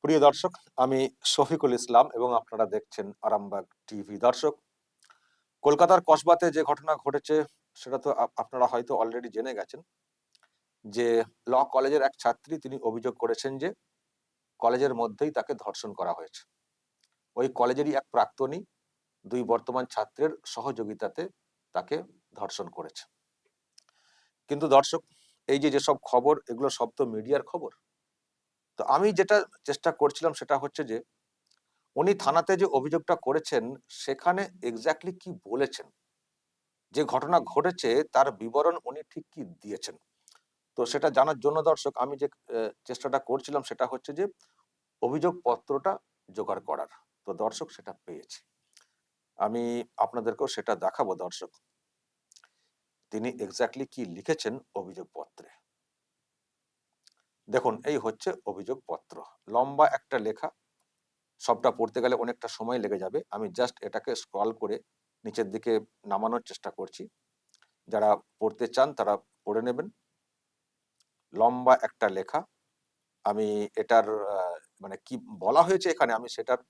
প্রিয় দর্শক, আমি শফিকুল ইসলাম এবং আপনারা দেখছেন আরামবাগ টিভি। দর্শক, কলকাতার কসবাতে যে ঘটনা ঘটেছে, সেটা তো আপ- আপনারা হয়তো অলরেডি জেনে গেছেন যে ল কলেজের এক ছাত্রী তিনি অভিযোগ করেছেন যে কলেজের মধ্যেই তাকে ধর্ষণ করা হয়েছে। ওই কলেজেরই এক প্রাক্তনী দুই বর্তমান ছাত্রের সহযোগিতাতে তাকে ধর্ষণ করেছে। কিন্তু দর্শক, এই যে যেসব খবর, এগুলো সব তো মিডিয়ার খবর। তো আমি যেটা চেষ্টা করছিলাম সেটা হচ্ছে যে, উনি থানাতে যে অভিযোগটা করেছেন, সেখানে এক্স্যাক্টলি কি বলেছেন? যে ঘটনা ঘটেছে, তার বিবরণ উনি ঠিক কি দিয়েছেন? তো সেটা জানার জন্য দর্শক, আমি যে চেষ্টাটা করছিলাম সেটা হচ্ছে যে অভিযোগ পত্রটা জোগাড় করার। তো দর্শক, সেটা পেয়েছি। আমি আপনাদেরকেও সেটা দেখাবো দর্শক। তিনি এক্স্যাক্টলি কি লিখেছেন অভিযোগ পত্রে দেখুন, এই হচ্ছে অভিযোগ পত্র লম্বা একটা লেখা, সবটা পড়তে গেলে অনেকটা সময় লেগে যাবে। আমি জাস্ট এটাকে স্ক্রল করে নিচের দিকে নামানোর চেষ্টা করছি। যারা পড়তে চান তারা পড়ে নেবেন। লম্বা একটা লেখা, আমি এটার মানে কি বলা হয়েছে এখানে আমি সেটার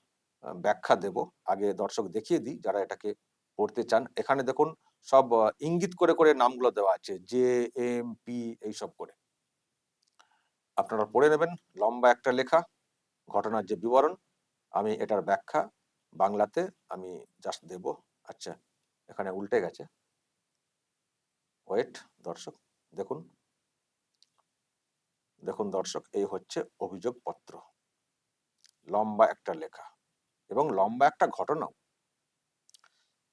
ব্যাখ্যা দেব। আগে দর্শক দেখিয়ে দিই যারা এটাকে পড়তে চান। এখানে দেখুন, সব ইঙ্গিত করে করে নামগুলো দেওয়া আছে, জে, এম, পি, এইসব করে। আপনারা পড়ে নেবেন। লম্বা একটা লেখা, ঘটনার যে বিবরণ, আমি এটার ব্যাখ্যা বাংলাতে আমি জাস্ট দেব। আচ্ছা এখানে উল্টে গেছে। ওয়েট দর্শক, দেখুন। দেখুন দর্শক, এই হচ্ছে অভিযোগ পত্র লম্বা একটা লেখা এবং লম্বা একটা ঘটনাও।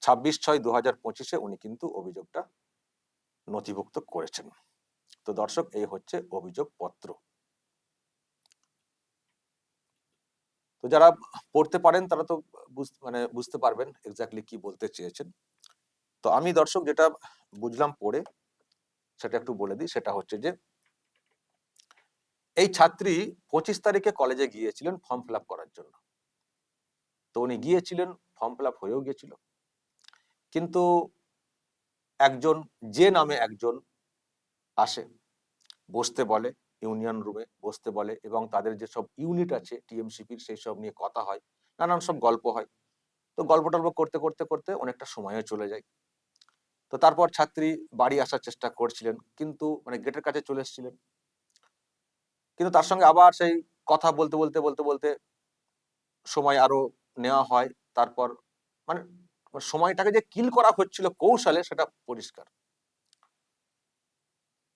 ছাব্বিশ ছয় দু হাজার পঁচিশে উনি কিন্তু অভিযোগটা নথিভুক্ত করেছেন। তো দর্শক, এই হচ্ছে অভিযোগ তো যারা পড়তে পারেন, তারা তো মানে বুঝতে পারবেন এক্স্যাক্টলি কি বলতে চেয়েছেন। তো আমি দর্শক যেটা বুঝলাম পড়ে, সেটা একটু বলে দিই, সেটা হচ্ছে যে, এই ছাত্রী পঁচিশ তারিখে কলেজে গিয়েছিলেন ফর্ম ফিল করার জন্য। তো উনি গিয়েছিলেন ফর্ম ফিল হয়েও গিয়েছিল। কিন্তু একজন, যে নামে একজন আসে, বসতে বলে ইউনিয়ন রুমে বসতে বলে এবং তাদের যেসব ইউনিট আছে টিএমসিপির সেই সব নিয়ে কথা হয়, নানান সব গল্প হয়। তো গল্প টল্প করতে করতে করতে অনেকটা সময়ও চলে যায়। তো তারপর ছাত্রী বাড়ি আসার চেষ্টা করছিলেন কিন্তু মানে গেটের কাছে চলে এসেছিলেন। কিন্তু তার সঙ্গে আবার সেই কথা বলতে বলতে বলতে বলতে সময় আরও নেওয়া হয়। তারপর মানে সময়টাকে যে কিল করা হচ্ছিল কৌশলে সেটা পরিষ্কার।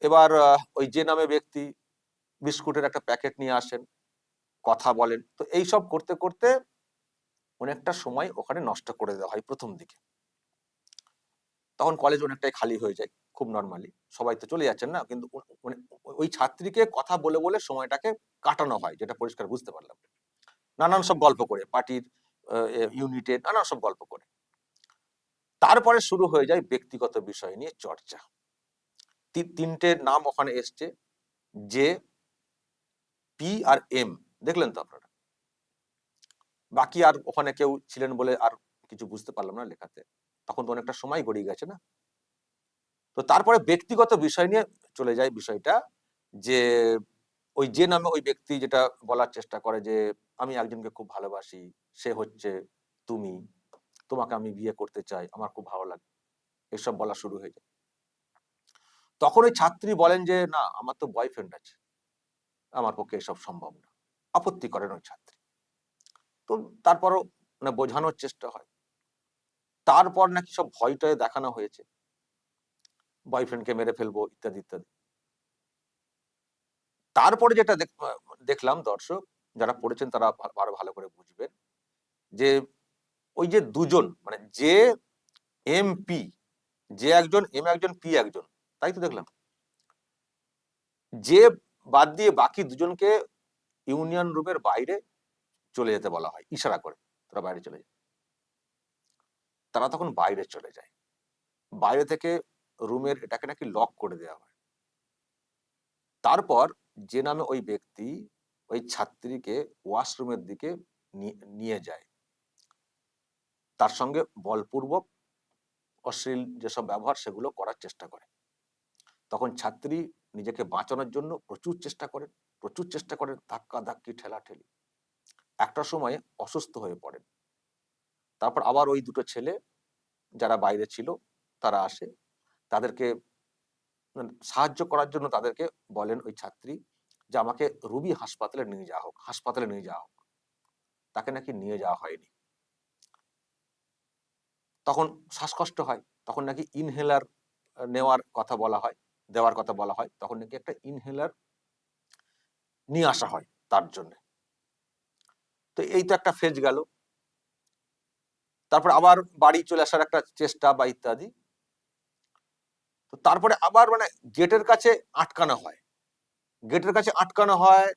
এবার ওই যে নামে ব্যক্তি বিস্কুটের একটা প্যাকেট নিয়ে আসেন, কথা বলেন। তো এই সব করতে করতে অনেকটা সময় ওখানে নষ্ট করে দেওয়া হয় প্রথম দিকে। তখন কলেজ অনেকটাই খালি হয়ে যায়, খুব নর্মালি সবাই তো চলে যাচ্ছেন না, কিন্তু মানে ওই ছাত্রীকে কথা বলে বলে সময়টাকে কাটানো হয়, যেটা পরিষ্কার বুঝতে পারলাম। নানান সব গল্প করে, পার্টির ইউনিটে নানান সব গল্প করে। তারপরে শুরু হয়ে যায় ব্যক্তিগত বিষয় নিয়ে চর্চা। তিনটে নাম ওখানে এসছে, যে পি আর এম দেখলেন তো আপনারা? বাকি আর ওখানে কেউ ছিলেন বলে আর কিছু বুঝতে পারলাম না লেখাতে। তখন তো অনেকটা সময় গড়িয়ে গেছে না? তো তারপরে ব্যক্তিগত বিষয় নিয়ে চলে যায় বিষয়টা যে, ওই যে নামে ওই ব্যক্তি যেটা বলার চেষ্টা করে যে, আমি একজনকে খুব ভালোবাসি, সে হচ্ছে তুমি, তোমাকে আমি বিয়ে করতে চাই, আমার খুব ভালো লাগে। এসব বলা শুরু হয়ে যায়। তখন ওই ছাত্রী বলেন যে, না, আমার তো বয়ফ্রেন্ড আছে। আমার পক্ষে এসব সম্ভব না। আপত্তি করেন ওই ছাত্রী। তো তারপরও মানে বোঝানোর চেষ্টা হয়। তারপর নাকি সব ভয়টয় দেখানো হয়েছে। বয়ফ্রেন্ডকে মেরে ফেলব, ইত্যাদি ইত্যাদি। তারপরে যেটা দেখলাম দর্শক, যারা পড়েছেন তারা আরও ভালো করে বুঝবেন যে ওই যে দুজন মানে যে এমপি যে একজন এম একজন পি একজন, তাই তো দেখলাম? যে বাদ দিয়ে বাকি দুজনকে ইউনিয়ন রুমের বাইরে চলে যেতে বলা হয়, ইশারা করে তারা বাইরে চলে যায়। তারা তখন বাইরে চলে যায়। বাইরে থেকে রুমের এটাকে নাকি লক করে দেওয়া হয়। তারপর যে নামে ওই ব্যক্তি ওই ছাত্রীকে ওয়াশরুমের দিকে নিয়ে যায়। তার সঙ্গে বলপূর্বক অশ্লীল যেসব ব্যবহার সেগুলো করার চেষ্টা করে। তখন ছাত্রী নিজেকে বাঁচানোর জন্য প্রচুর চেষ্টা করেন, প্রচুর চেষ্টা করেন ধাক্কা ধাক্কি ঠেলা ঠেলি একটা সময় অসুস্থ হয়ে পড়েন। তারপর আবার ওই দুটো ছেলে যারা বাইরে ছিল, তারা আসে। তাদেরকে মানে সাহায্য করার জন্য তাদেরকে বলেন ওই ছাত্রী যে, আমাকে রুবি হাসপাতালে নিয়ে যাওয়া হোক, হাসপাতালে নিয়ে যাওয়া হোক। তাকে নাকি নিয়ে যাওয়া হয়নি। তখন শ্বাসকষ্ট হয়। তখন নাকি ইনহেলার নেওয়ার কথা বলা হয়। দেওয়ার কথা বলা হয়, তখন নাকি একটা ইনহেলার নিয়ে আসা হয় তার জন্য। তো এই তো একটা ফেজ গেল। তারপর আবার বাড়ি চলে আসার একটা চেষ্টা বা ইত্যাদি। তো তারপরে আবার মানে গেটের কাছে আটকানো হয়। গেটের কাছে আটকানো হয়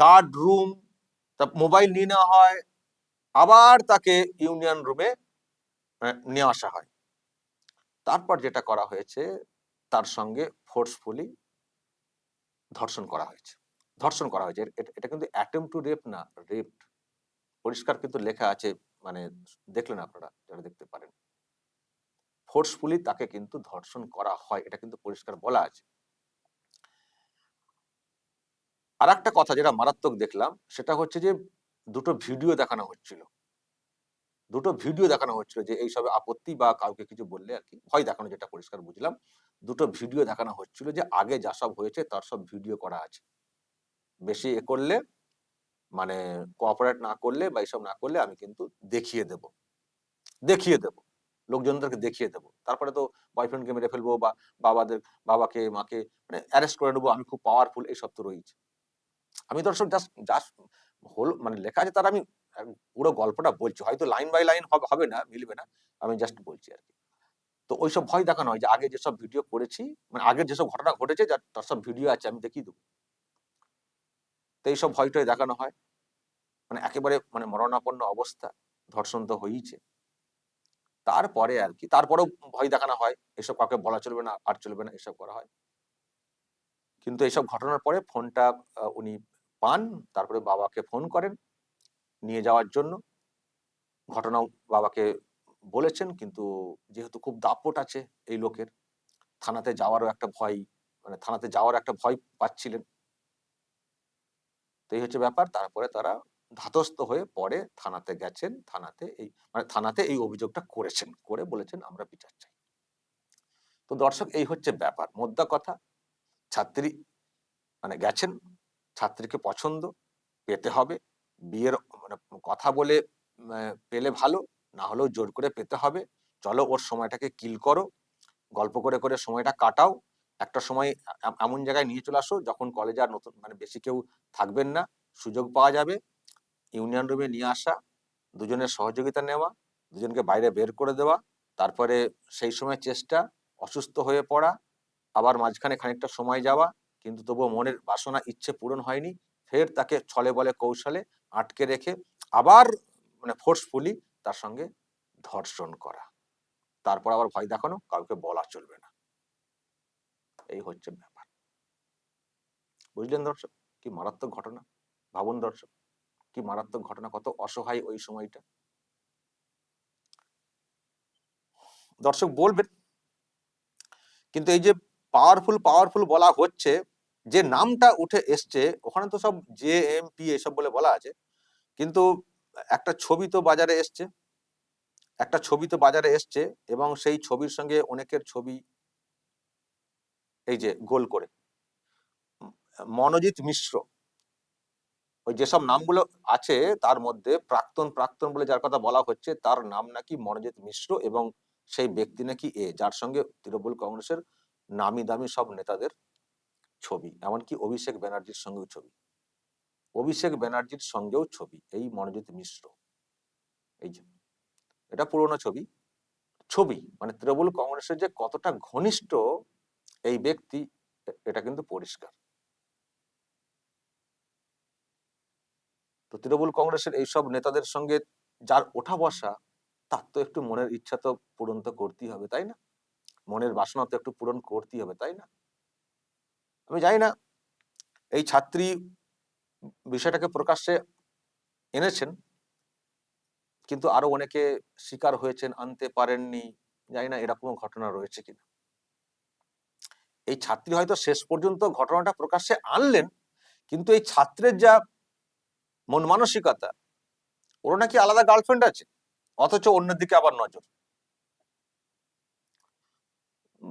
গার্ড রুম মোবাইল নিয়ে নেওয়া হয়, আবার তাকে ইউনিয়ন রুমে নিয়ে আসা হয়। তারপর যেটা করা হয়েছে তার সঙ্গে ফোর্সফুলি ধর্ষণ করা হয়েছে। ধর্ষণ করা হয়েছে। এটা কিন্তু অ্যাটেম্প টু রেপ না রেপ পরিষ্কার কিন্তু লেখা আছে মানে দেখলেন আপনারা, যারা দেখতে পারেন। ফোর্সফুলি তাকে কিন্তু ধর্ষণ করা হয়, এটা কিন্তু পরিষ্কার বলা আছে। আর একটা কথা যেটা মারাত্মক দেখলাম, সেটা হচ্ছে যে দুটো ভিডিও দেখানো হচ্ছিল। দুটো ভিডিও দেখানো হচ্ছিল যে এইসব আপত্তি বা কাউকে কিছু বললে আর কি, ভয় দেখানো যেটা পরিষ্কার বুঝলাম, দুটো ভিডিও দেখানো হচ্ছিল যে আগে যা সব হয়েছে তার সব ভিডিও করা আছে। বেশি এ করলে মানে কোঅপারেট না করলে বা এইসব না করলে আমি কিন্তু দেখিয়ে দেব। দেখিয়ে দেব। লোকজনদেরকে দেখিয়ে দেব। তারপরে তো বয়ফ্রেন্ডকে মেরে ফেলব বা বাবাদের, বাবাকে, মাকে মানে অ্যারেস্ট করে নেব, আমি খুব পাওয়ারফুল এইসব তো রয়েছে। আমি দর্শক জাস্ট জাস্ট হল মানে লেখা আছে, তার আমি পুরো গল্পটা বলছি, হয়তো লাইন বাই লাইন হবে না, মিলবে না, আমি জাস্ট বলছি আর কি। তো ওইসব ভয় দেখানো হয় যে আগে যেসব ভিডিও করেছি মানে আগের যেসব ঘটনা ঘটেছে যার তার সব ভিডিও আছে, আমি দেখিয়ে দেবো। তো এইসব ভয়টাই দেখানো হয়। মানে একেবারে মানে মরণাপন্ন অবস্থা, ধর্ষণ তো হয়েইছে। তারপরে আর কি, তারপরেও ভয় দেখানো হয়, এসব কাউকে বলা চলবে না, আর চলবে না, এসব করা হয়। কিন্তু এইসব ঘটনার পরে ফোনটা উনি পান, তারপরে বাবাকে ফোন করেন নিয়ে যাওয়ার জন্য। ঘটনাও বাবাকে বলেছেন, কিন্তু যেহেতু খুব দাপট আছে এই লোকের, থানাতে যাওয়ারও একটা ভয় মানে থানাতে যাওয়ার একটা ভয় পাচ্ছিলেন। তো এই হচ্ছে ব্যাপার, তারপরে তারা ধাতস্থ হয়ে পরে থানাতে গেছেন, থানাতে এই মানে থানাতে এই অভিযোগটা করেছেন, করে বলেছেন, আমরা বিচার চাই। তো দর্শক, এই হচ্ছে ব্যাপার, মোদ্দা কথা। ছাত্রী মানে গেছেন, ছাত্রীকে পছন্দ, পেতে হবে। বিয়ের মানে কথা বলে পেলে ভালো, না হলেও জোর করে পেতে হবে। চলো ওর সময়টাকে কিল করো, গল্প করে করে সময়টা কাটাও। একটা সময় এমন জায়গায় নিয়ে চলে আসো যখন কলেজে আর নতুন মানে বেশি কেউ থাকবেন না। সুযোগ পাওয়া যাবে। ইউনিয়ন রুমে নিয়ে আসা, দুজনের সহযোগিতা নেওয়া, দুজনকে বাইরে বের করে দেওয়া। তারপরে সেই সময় চেষ্টা, অসুস্থ হয়ে পড়া, আবার মাঝখানে খানিকটা সময় যাওয়া। কিন্তু তবুও মনের বাসনা ইচ্ছে পূরণ হয়নি। ফের তাকে ছলে বলে কৌশলে আটকে রেখে আবার মানে ফোর্সফুলি তার সঙ্গে ধর্ষণ করা। তারপর আবার ভয় দেখানো, কাউকে বলা চলবে না। এই হচ্ছে ব্যাপার। বুঝলেন দর্শক? কি মারাত্মক ঘটনা? ভাবুন দর্শক, কি মারাত্মক ঘটনা? কত অসহায় ওই সময়টা। দর্শক বলবেন, কিন্তু এই যে পাওয়ারফুল পাওয়ারফুল বলা হচ্ছে যে নামটা উঠে এসছে, ওখানে তো সব জে এম পি এসব বলে বলা আছে। কিন্তু একটা ছবি তো বাজারে এসছে। একটা ছবি তো বাজারে এসছে এবং সেই ছবির সঙ্গে অনেকের ছবি এই যে গোল করে। মনোজিৎ মিশ্র। ওই যেসব নামগুলো আছে তার মধ্যে প্রাক্তন প্রাক্তন বলে যার কথা বলা হচ্ছে, তার নাম নাকি মনোজিৎ মিশ্র এবং সেই ব্যক্তি নাকি এ, যার সঙ্গে তৃণমূল কংগ্রেসের নামি দামি সব নেতাদের ছবি, এমনকি অভিষেক ব্যানার্জির সঙ্গেও ছবি। অভিষেক ব্যানার্জির সঙ্গেও ছবি, এই মনোজিৎ মিশ্র। এই যে, এটা পুরোনো ছবি। ছবি মানে তৃণমূল কংগ্রেসের যে কতটা ঘনিষ্ঠ এই ব্যক্তি এটা কিন্তু পরিষ্কার। তো তৃণমূল কংগ্রেসের এইসব নেতাদের সঙ্গে যার ওঠা বসা, তার তো একটু মনের ইচ্ছা তো পূরণ তো করতেই হবে, তাই না? মনের বাসনা তো একটু পূরণ করতেই হবে, তাই না? আমি জানি না, এই ছাত্রী বিষয়টাকে প্রকাশ্যে এনেছেন, কিন্তু আরও অনেকে শিকার হয়েছেন, আনতে পারেননি, জানি না এরকম ঘটনা রয়েছে কিনা। এই ছাত্রী হয়তো শেষ পর্যন্ত ঘটনাটা প্রকাশ্যে আনলেন, কিন্তু এই ছাত্রের যা মন মানসিকতা ওর নাকি আলাদা গার্লফ্রেন্ড আছে, অথচ অন্যের দিকে আবার নজর।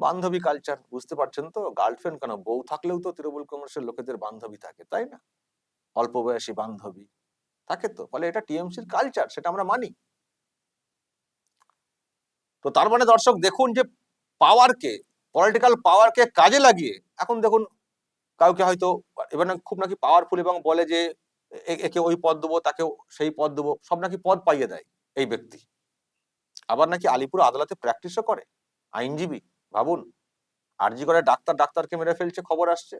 বান্ধবী কালচার বুঝতে পারছেন তো? গার্লফ্রেন্ড কেন? বউ থাকলেও তো তৃণমূল কংগ্রেসের লোকেদের বান্ধবী থাকে, তাই না? অল্প বয়সী বান্ধবী থাকে তো? ফলে এটা টিএমসির কালচার সেটা আমরা মানি। তো তার মানে দর্শক, দেখুন যে পাওয়ারকে পলিটিক্যাল পাওয়ারকে কাজে লাগিয়ে, এখন দেখুন কাউকে হয়তো, এবার খুব নাকি পাওয়ারফুল এবং বলে যে একে ওই পদ দেবো তাকে সেই পদ দেবো, সব নাকি পদ পাইয়ে দেয় এই ব্যক্তি। আবার নাকি আলিপুর আদালতে প্র্যাকটিসও করে, আইনজীবী। ভাবুন, আরজি করে ডাক্তার, ডাক্তারকে মেরে ফেলছে, খবর আসছে।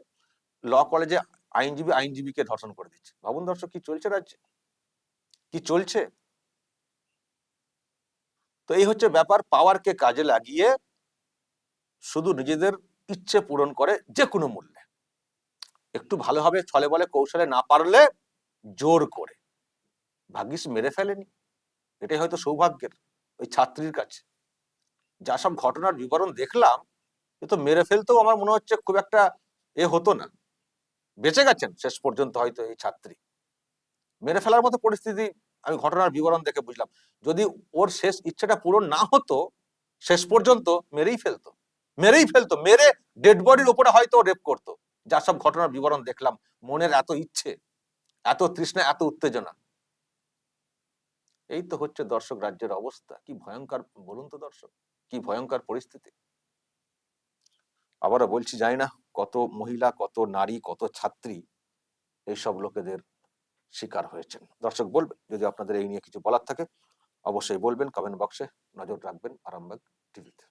ল কলেজে আইনজীবী আইনজীবীকে ধর্ষণ করে দিচ্ছে। ভাবুন দর্শক, কি চলছে রাজ্যে? কি চলছে? তো এই হচ্ছে ব্যাপার, পাওয়ারকে কাজে লাগিয়ে শুধু নিজেদের ইচ্ছে পূরণ করে যে কোনো মূল্যে। একটু ভালোভাবে ছলে বলে, কৌশলে না পারলে জোর করে। ভাগ্যিস মেরে ফেলেনি। এটাই হয়তো সৌভাগ্যের, ওই ছাত্রীর কাছে। যা সব ঘটনার বিবরণ দেখলাম, এ তো মেরে ফেলতেও আমার মনে হচ্ছে খুব একটা এ হতো না। বেঁচে গেছেন শেষ পর্যন্ত হয়তো এই ছাত্রী। মেরে ফেলার মতো পরিস্থিতি আমি ঘটনার বিবরণ দেখে বুঝলাম। যদি ওর শেষ ইচ্ছেটা পূরণ না হতো, শেষ পর্যন্ত মেরেই ফেলতো। মেরেই ফেলতো, মেরে ডেড বডির উপরে হয়তো রেপ করতো। যা সব ঘটনার বিবরণ দেখলাম, মনের এত ইচ্ছে, এত তৃষ্ণা, এত উত্তেজনা। এই তো হচ্ছে দর্শক রাজ্যের অবস্থা। কি ভয়ঙ্কর, বলুন তো দর্শক। কি ভয়ঙ্কর পরিস্থিতি? আবারও বলছি, জানি না কত মহিলা, কত নারী, কত ছাত্রী এইসব লোকেদের শিকার হয়েছেন। দর্শক বলবেন, যদি আপনাদের এই নিয়ে কিছু বলার থাকে, অবশ্যই বলবেন কমেন্ট বক্সে নজর রাখবেন, আরামবাগ টিভিতে।